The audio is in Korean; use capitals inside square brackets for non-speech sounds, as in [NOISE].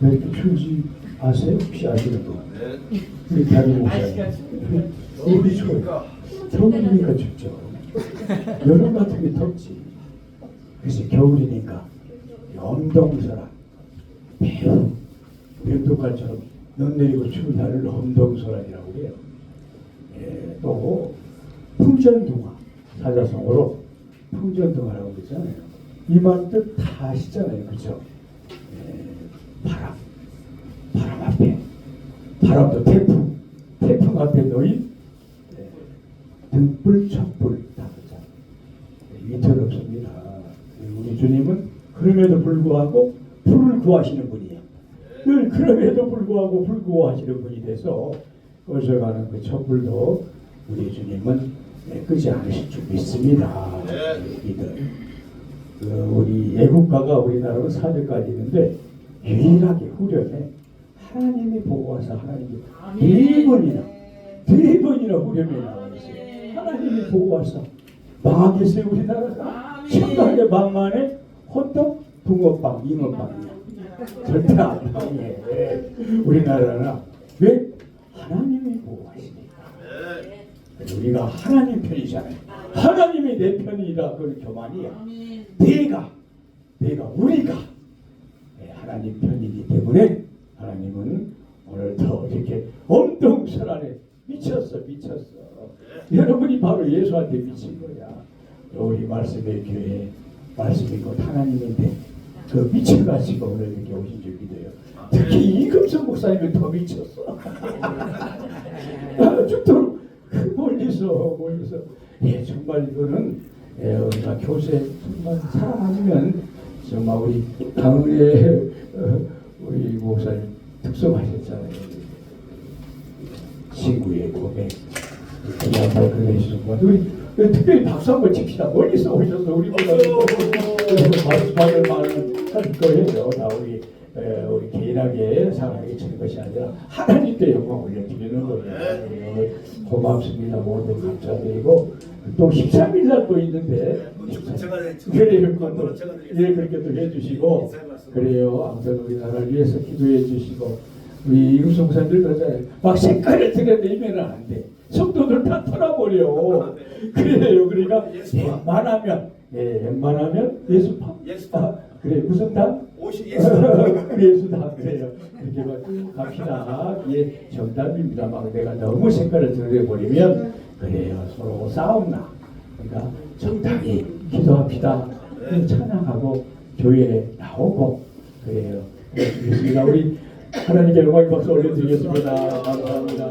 왜 이렇게 추운지 아세요? 혹시 아시는 분? 네. 우리 다른 목사님. 우리 추워요. 겨울이니까 춥죠. 여름 같은 게 덥지. 그래서 겨울이니까 엄동설아. 면도칼처럼 눈 내리고 추운 날을 엄동설아이라고 해요. 예, 또 풍전동화 사자성어로 풍전동화라고 그러잖아요. 이말 뜻다 아시잖아요, 그죠? 예, 바람, 바람 앞에 바람도 태풍, 태풍 앞에 놓인 예, 등불, 촛불 다 그잖아요. 위태롭 없습니다. 우리 주님은 그럼에도 불구하고 불을 구하시는 분이에요. 늘 그럼에도 불구하고 불 구하시는 분이 돼서 꺼져가는 그 촛불도 우리 주님은 예, 끄지 않으실 줄 믿습니다. 네. 믿음. 그 우리 애국가가 우리나라로 400가지 있는데 유일하게 후렴에 하나님이 보고 와서 하나님이 네 번이나 네 번이나 후렴에 나와 있어요. 하나님이 보고 와서 망하겠어요 우리나라가 천당의 망만에 호떡 붕어빵 잉어빵이야. 절대 안 망해 우리나라는 왜? 하나님이 보고 하시니까. 우리가 하나님 편이잖아요. 하나님이 내 편이라 그 교만이야. 내가 내가 우리가 네, 하나님 편이기 때문에 하나님은 오늘 더 이렇게 엄동설 안에 미쳤어 미쳤어. 여러분이 바로 예수한테 미친 거야. 우리 말씀의 교회 말씀이 곧 하나님인데 그 미쳐가지고 오늘 이렇게 오신 줄 믿어요. 특히 이금성 목사님은 더 미쳤어. [LAUGHS] 죽도록 그 멀리서 멀리서. 예 정말 이거는 예, 우리가 교세 정말 사랑하면 정말 우리 강은혜 어, 우리 목사님 특성하셨잖아요. 친구의 고백. 그야말로 그러시는 것 우리 우리 특별히 박수 한번 칩시다. 멀리서 오셔서 우리보다 [LAUGHS] 박수 받을 할 거예요 다 우리 에, 우리 개인하게 사랑하게 치는 것이 아니라 하나님께 영광 올려드리는 거예요 오늘 고맙습니다. 모두 감사드리고 또 13일 날도 있는데 제가 그래요. 그거는 그것도 제가 예 그렇게 또 해주시고 그래요. 아무튼 우리나라를 위해서 기도해 주시고 우리 이국 성사님들 그러잖아요. 막 색깔을 드러내면 안 돼. 성도들 다 털어버려. 그래요. 그러니까 웬만하면 예 웬만하면 예수파 예수파. 그래. 무슨 당? 오십 예수. 예수다 그래요. 그렇게 막 갑시다. 예, 정답입니다. 막 내가 너무 색깔을 드러내버리면 그래요. 서로 싸움나. 그러니까 적당히 기도합시다. 찬양하고 교회에 나오고 그래요. 그렇습니다. 우리 하나님께 영광의 박수 올려드리겠습니다. 감사합니다.